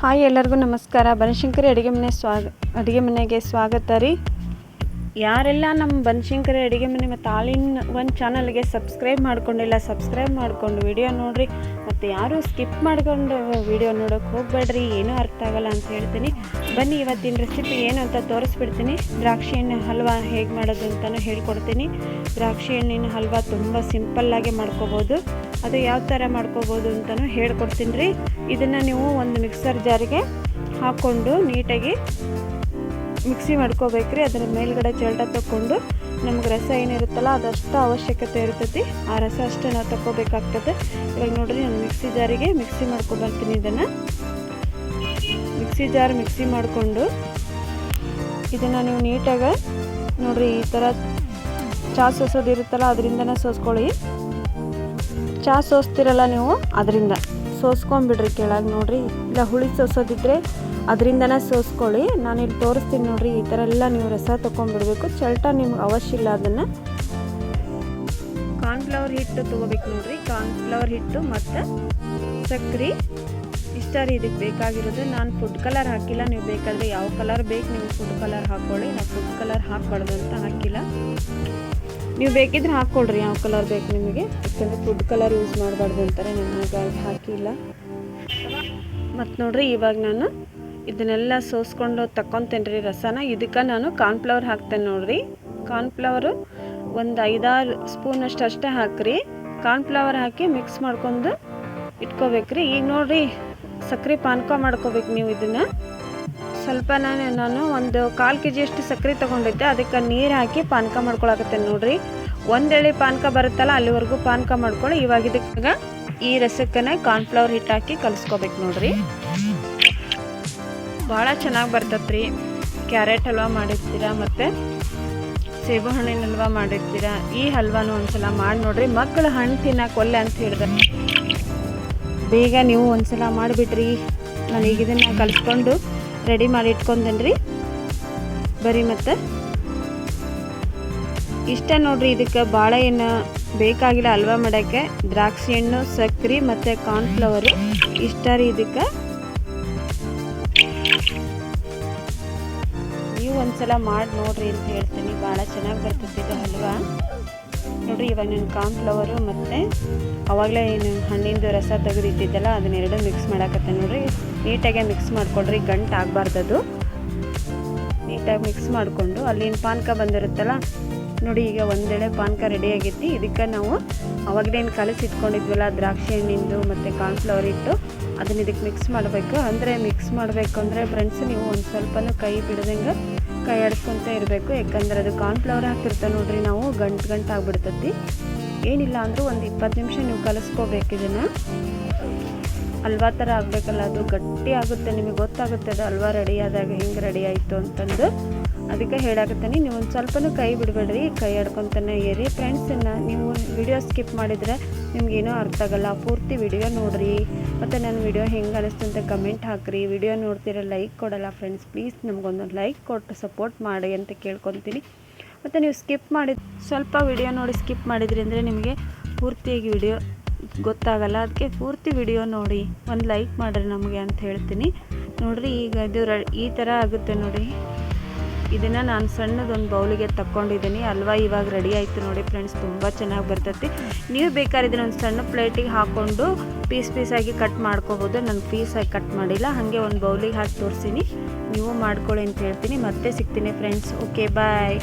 Hi ಎಲ್ಲರಿಗೂ ನಮಸ್ಕಾರ. ಬನಶಂಕರಿ ಅಡುಗೆ ಮನೆ ಸ್ವಾಗ ಅಡುಗೆ ಮನೆಗೆ ಸ್ವಾಗತ ರೀ. ಯಾರೆಲ್ಲ ನಮ್ಮ ಬನಶಂಕರಿ ಅಡುಗೆ ಮನೆ ಮತ್ತು ಆಲಿನ್ ಒಂದು ಚಾನಲ್ಗೆ ಸಬ್ಸ್ಕ್ರೈಬ್ ಮಾಡ್ಕೊಂಡಿಲ್ಲ, ಸಬ್ಸ್ಕ್ರೈಬ್ ಮಾಡ್ಕೊಂಡು ವಿಡಿಯೋ ನೋಡಿರಿ. ಮತ್ತು ಯಾರೂ ಸ್ಕಿಪ್ ಮಾಡ್ಕೊಂಡು ವಿಡಿಯೋ ನೋಡೋಕೆ ಹೋಗಬೇಡ್ರಿ, ಏನೂ ಅರ್ಥ ಆಗಲ್ಲ ಅಂತ ಹೇಳ್ತೀನಿ. ಬನ್ನಿ ಇವತ್ತಿನ ರೆಸಿಪಿ ಏನು ಅಂತ ತೋರಿಸ್ಬಿಡ್ತೀನಿ. ದ್ರಾಕ್ಷಿ ಹಣ್ಣು ಹಲ್ವಾ ಹೇಗೆ ಮಾಡೋದು ಅಂತಲೂ ಹೇಳ್ಕೊಡ್ತೀನಿ. ದ್ರಾಕ್ಷಿ ಹಣ್ಣಿನ ಹಲ್ವಾ ತುಂಬ ಸಿಂಪಲ್ಲಾಗಿ ಮಾಡ್ಕೋಬೋದು. ಅದು ಯಾವ ಥರ ಮಾಡ್ಕೋಬೋದು ಅಂತಲೂ ಹೇಳ್ಕೊಡ್ತೀನಿ ರೀ. ಇದನ್ನು ನೀವು ಒಂದು ಮಿಕ್ಸರ್ ಜಾರಿಗೆ ಹಾಕ್ಕೊಂಡು ನೀಟಾಗಿ ಮಿಕ್ಸಿ ಮಾಡ್ಕೋಬೇಕ್ರಿ, ಅದರ ಮೇಲ್ಗಡೆ ಚಲ್ಟ ತಗೊಂಡು ನಮ್ಗೆ ರಸ ಏನಿರುತ್ತಲ್ಲ ಅದಷ್ಟು ಅವಶ್ಯಕತೆ ಇರ್ತೈತಿ. ಆ ರಸ ಅಷ್ಟೇ ನಾವು ತಗೋಬೇಕಾಗ್ತದೆ ಇವಾಗ ನೋಡ್ರಿ ನಾನು ಮಿಕ್ಸಿ ಜಾರಿಗೆ ಮಿಕ್ಸಿ ಮಾಡ್ಕೊಬರ್ತೀನಿ ಇದನ್ನು. ಮಿಕ್ಸಿ ಜಾರ್ ಮಿಕ್ಸಿ ಮಾಡಿಕೊಂಡು ಇದನ್ನು ನೀವು ನೀಟಾಗಿ ನೋಡ್ರಿ ಈ ಥರ ಚಹಾ ಸೋಸೋದು ಇರುತ್ತಲ್ಲ ಅದರಿಂದನೇ ಸೋಸ್ಕೊಳ್ಳಿ. ಚಹಾ ಸೋಸ್ತಿರಲ್ಲ ನೀವು ಅದರಿಂದ. ಸೋಸ್ಕೊಂಬಿಡ್ರಿ ಕೆಳಗೆ ನೋಡ್ರಿ. ಇಲ್ಲ ಹುಳಿ ಸೋಸೋದಿದ್ರೆ ಅದರಿಂದನೇ ಸೋಸ್ಕೊಳ್ಳಿ. ನಾನು ಇಲ್ಲಿ ತೋರಿಸ್ತೀನಿ ನೋಡಿರಿ, ಈ ಥರ ಎಲ್ಲ ನೀವು ರಸ ತೊಗೊಂಡ್ಬಿಡ್ಬೇಕು ಚಲ್ಟ ನಿಮ್ಗೆ ಅವಶ್ಯ ಇಲ್ಲ ಅದನ್ನು. ಕಾರ್ನ್ಫ್ಲವರ್ ಹಿಟ್ಟು ತೊಗೋಬೇಕು ನೋಡ್ರಿ. ಕಾರ್ನ್ಫ್ಲವರ್ ಹಿಟ್ಟು ಮತ್ತು ಸಕ್ಕರೆ. ಇಷ್ಟ ರೀ ಇದಕ್ಕೆ ಬೇಕಾಗಿರೋದು. ನಾನು ಫುಡ್ ಕಲರ್ ಹಾಕಿಲ್ಲ. ನೀವು ಬೇಕಾದರೆ ಯಾವ ಕಲರ್ ಬೇಕು ನೀವು ಫುಡ್ ಕಲರ್ ಹಾಕ್ಕೊಳ್ಳಿ ನಾವು ಫುಡ್ ಕಲರ್ ಹಾಕ್ಬಾರ್ದು ಅಂತ ಹಾಕಿಲ್ಲ. ನೀವು ಬೇಕಿದ್ರೆ ಹಾಕ್ಕೊಳ್ರಿ ಯಾವ ಕಲರ್ ಬೇಕು ನಿಮಗೆ. ಯಾಕಂದರೆ ಫುಡ್ ಕಲರ್ ಯೂಸ್ ಮಾಡಬಾರ್ದು ಅಂತಾರೆ. ನಾನು ಹಾಕಿಲ್ಲ. ಮತ್ತು ನೋಡಿರಿ, ಇವಾಗ ನಾನು ಇದನ್ನೆಲ್ಲ ಸೋಸ್ಕೊಂಡು ತಗೊತೇನೆ ರೀ ರಸನ. ಇದಕ್ಕೆ ನಾನು ಕಾರ್ನ್ಫ್ಲವರ್ ಹಾಕ್ತೇನೆ ನೋಡ್ರಿ. ಕಾರ್ನ್ಫ್ಲವರು ಒಂದು ಐದಾರು ಸ್ಪೂನಷ್ಟು ಅಷ್ಟೇ ಹಾಕ್ರಿ. ಕಾರ್ನ್ಫ್ಲವರ್ ಹಾಕಿ ಮಿಕ್ಸ್ ಮಾಡ್ಕೊಂಡು ಇಟ್ಕೋಬೇಕ್ರಿ. ಈಗ ನೋಡಿರಿ ಸಕ್ಕರೆ ಪಾನಕ ಮಾಡ್ಕೋಬೇಕು ನೀವು ಇದನ್ನು. ಸ್ವಲ್ಪ ನಾನು ನಾನು ಒಂದು ಕಾಲು ಕೆ ಜಿಯಷ್ಟು ಸಕ್ಕರೆ ತೊಗೊಂಡಿದ್ದೆ. ಅದಕ್ಕೆ ನೀರು ಹಾಕಿ ಪಾನಕ ಮಾಡ್ಕೊಳಕತ್ತೇನೆ ನೋಡ್ರಿ. ಒಂದೆಳೆ ಪಾನಕ ಬರುತ್ತಲ್ಲ, ಅಲ್ಲಿವರೆಗೂ ಪಾನಕ ಮಾಡ್ಕೊಳ್ಳಿ. ಇವಾಗ ಇದಕ್ಕೆ ಈ ರಸಕ್ಕನ ಕಾರ್ನ್ಫ್ಲವರ್ ಹಿಟ್ಟು ಹಾಕಿ ಕಲಿಸ್ಕೋಬೇಕು ನೋಡ್ರಿ. ಭಾಳ ಚೆನ್ನಾಗಿ ಬರ್ತೈತೆ ರೀ ಕ್ಯಾರೆಟ್ ಹಲ್ವಾ ಮಾಡಿರ್ತೀರಾ ಮತ್ತು ಸೇಬು ಹಣ್ಣಿನ ಹಲ್ವಾ ಮಾಡಿರ್ತೀರಾ, ಈ ಹಲ್ವಾನು ಒಂದ್ಸಲ ಮಾಡಿ ನೋಡ್ರಿ. ಮಕ್ಕಳು ಹಣ್ಣು ತಿನ್ನಕ್ಕೆ ಒಲ್ಲೆ ಅಂತ ಹೇಳಿದ್ರೆ ಬೇಗ ನೀವು ಒಂದ್ಸಲ ಮಾಡಿಬಿಟ್ರಿ. ನಾನು ಈಗ ಇದನ್ನು ಕಲಿಸ್ಕೊಂಡು ರೆಡಿ ಮಾಡಿ ಇಟ್ಕೊಂಡೇನೆ ರೀ ಬರೀ ಮತ್ತು. ಇಷ್ಟ ನೋಡ್ರಿ ಇದಕ್ಕೆ ಭಾಳ ಏನು ಬೇಕಾಗಿಲ್ಲ ಹಲ್ವಾ ಮಾಡೋಕ್ಕೆ. ದ್ರಾಕ್ಷಿ ಹಣ್ಣು ಸಕ್ಕರೆ ಮತ್ತು ಕಾರ್ನ್ಫ್ಲವರು ಇಷ್ಟ ರೀ ಇದಕ್ಕೆ. ಒಂದ್ಸಲ ಮಾಡಿ ನೋಡ್ರಿ ಅಂತ ಹೇಳ್ತೀನಿ. ಭಾಳ ಚೆನ್ನಾಗಿ ಬರ್ತೈತಿ ಇದು ಹಲ್ವಾ. ನೋಡ್ರಿ ಇವಾಗ ನಾನು ಕಾರ್ನ್ಫ್ಲವರು ಮತ್ತು ಅವಾಗಲೇ ಏನು ಹಣ್ಣಿಂದು ರಸ ತೆಗೆದಿಟ್ಟಿದ್ದಲ್ಲ, ಅದನ್ನೆರಡು ಮಿಕ್ಸ್ ಮಾಡಾಕತ್ತೆ ನೋಡ್ರಿ. ನೀಟಾಗೆ ಮಿಕ್ಸ್ ಮಾಡ್ಕೊಡ್ರಿ, ಗಂಟು ಆಗಬಾರ್ದದು. ನೀಟಾಗಿ ಮಿಕ್ಸ್ ಮಾಡಿಕೊಂಡು ಅಲ್ಲಿನ ಪಾನಕ ಬಂದಿರುತ್ತಲ್ಲ, ನೋಡಿ ಈಗ ಒಂದೆಳೆ ಪಾನಕ ರೆಡಿ ಆಗೈತಿ. ಇದಕ್ಕೆ ನಾವು ಅವಾಗಲೇನು ಕಲಸಿ ಇಟ್ಕೊಂಡಿದ್ವಲ್ಲ, ದ್ರಾಕ್ಷಿ ಹಣ್ಣಿಂದು ಮತ್ತು ಕಾರ್ನ್ಫ್ಲವರ್ ಇಟ್ಟು ಅದನ್ನ ಇದಕ್ಕೆ ಮಿಕ್ಸ್ ಮಾಡಬೇಕು. ಅಂದರೆ ಮಿಕ್ಸ್ ಮಾಡಬೇಕು ಅಂದರೆ ಫ್ರೆಂಡ್ಸ್ ನೀವು ಒಂದು ಸ್ವಲ್ಪನೂ ಕೈ ಬಿಡದಂಗೆ ಕೈ ಆಡಿಸ್ಕೊತ ಇರಬೇಕು. ಯಾಕಂದ್ರೆ ಅದು ಕಾರ್ನ್ಫ್ಲವರ್ ಹಾಕಿರ್ತಾ ನೋಡ್ರಿ ನಾವು, ಗಂಟು ಗಂಟು ಆಗಿಬಿಡ್ತೈತಿ. ಏನಿಲ್ಲ ಅಂದರೂ ಒಂದು ಇಪ್ಪತ್ತು ನಿಮಿಷ ನೀವು ಕಲಿಸ್ಕೋಬೇಕು ಇದನ್ನು. ಹಲ್ವಾ ಥರ ಆಗಬೇಕಲ್ಲ, ಅದು ಗಟ್ಟಿ ಆಗುತ್ತೆ, ನಿಮಗೆ ಗೊತ್ತಾಗುತ್ತೆ ಅದು ಹಲ್ವಾ ರೆಡಿ ಆದಾಗ ಹೆಂಗೆ ರೆಡಿ ಆಯಿತು ಅಂತಂದು. ಅದಕ್ಕೆ ಹೇಳಾಕತ್ತೀನಿ, ನೀವು ಒಂದು ಸ್ವಲ್ಪನೂ ಕೈ ಬಿಡಬೇಡ್ರಿ ಕೈ ಆಡ್ಕೊತಾನೆ ಏರಿ ಫ್ರೆಂಡ್ಸನ್ನು ನೀವು ವಿಡಿಯೋ ಸ್ಕಿಪ್ ಮಾಡಿದರೆ ನಿಮ್ಗೇನೋ ಅರ್ಥ ಆಗಲ್ಲ. ಪೂರ್ತಿ ವಿಡಿಯೋ ನೋಡ್ರಿ. ಮತ್ತು ನನ್ನ ವಿಡಿಯೋ ಹೆಂಗೆ ಅನಿಸ್ತು ಅಂತ ಕಮೆಂಟ್ ಹಾಕ್ರಿ. ವಿಡಿಯೋ ನೋಡ್ತೀರ ಲೈಕ್ ಕೊಡಲ್ಲ ಫ್ರೆಂಡ್ಸ್ ಪ್ಲೀಸ್ ನಮಗೊಂದು ಲೈಕ್ ಕೊಟ್ಟು ಸಪೋರ್ಟ್ ಮಾಡಿ ಅಂತ ಕೇಳ್ಕೊತೀನಿ. ಮತ್ತು ನೀವು ಸ್ಕಿಪ್ ಮಾಡಿದ ಸ್ವಲ್ಪ ವಿಡಿಯೋ ನೋಡಿ ಸ್ಕಿಪ್ ಮಾಡಿದ್ರಿ ಅಂದರೆ ನಿಮಗೆ ಪೂರ್ತಿಯಾಗಿ ವಿಡಿಯೋ ಗೊತ್ತಾಗಲ್ಲ. ಅದಕ್ಕೆ ಪೂರ್ತಿ ವಿಡಿಯೋ ನೋಡಿ. ಒಂದು ಲೈಕ್ ಮಾಡಿರಿ ನಮಗೆ ಅಂತ ಹೇಳ್ತೀನಿ. ನೋಡಿರಿ ಈಗ ಇದು ಈ ಥರ ಆಗುತ್ತೆ ನೋಡಿ ಇದನ್ನು ನಾನು ಸಣ್ಣದೊಂದು ಬೌಲಿಗೆ ತಕ್ಕೊಂಡಿದ್ದೀನಿ ಅಲ್ವಾ? ಇವಾಗ ರೆಡಿ ಆಯಿತು ನೋಡಿ ಫ್ರೆಂಡ್ಸ್ ತುಂಬ ಚೆನ್ನಾಗಿ ಬರ್ತೈತಿ. ನೀವು ಬೇಕಾದ್ರೆ ಇದನ್ನ ಒಂದು ಸಣ್ಣ ಪ್ಲೇಟಿಗೆ ಹಾಕ್ಕೊಂಡು ಪೀಸ್ ಪೀಸಾಗಿ ಕಟ್ ಮಾಡ್ಕೋಬೋದು. ನಾನು ಪೀಸಾಗಿ ಕಟ್ ಮಾಡಿಲ್ಲ. ಹಾಗೆ ಒಂದು ಬೌಲಿಗೆ ಹಾಕಿ ತೋರಿಸ್ತೀನಿ ನೀವು ಮಾಡ್ಕೊಳ್ಳಿ ಅಂತ ಹೇಳ್ತೀನಿ. ಮತ್ತೆ ಸಿಗ್ತೀನಿ ಫ್ರೆಂಡ್ಸ್ ಓಕೆ ಬಾಯ್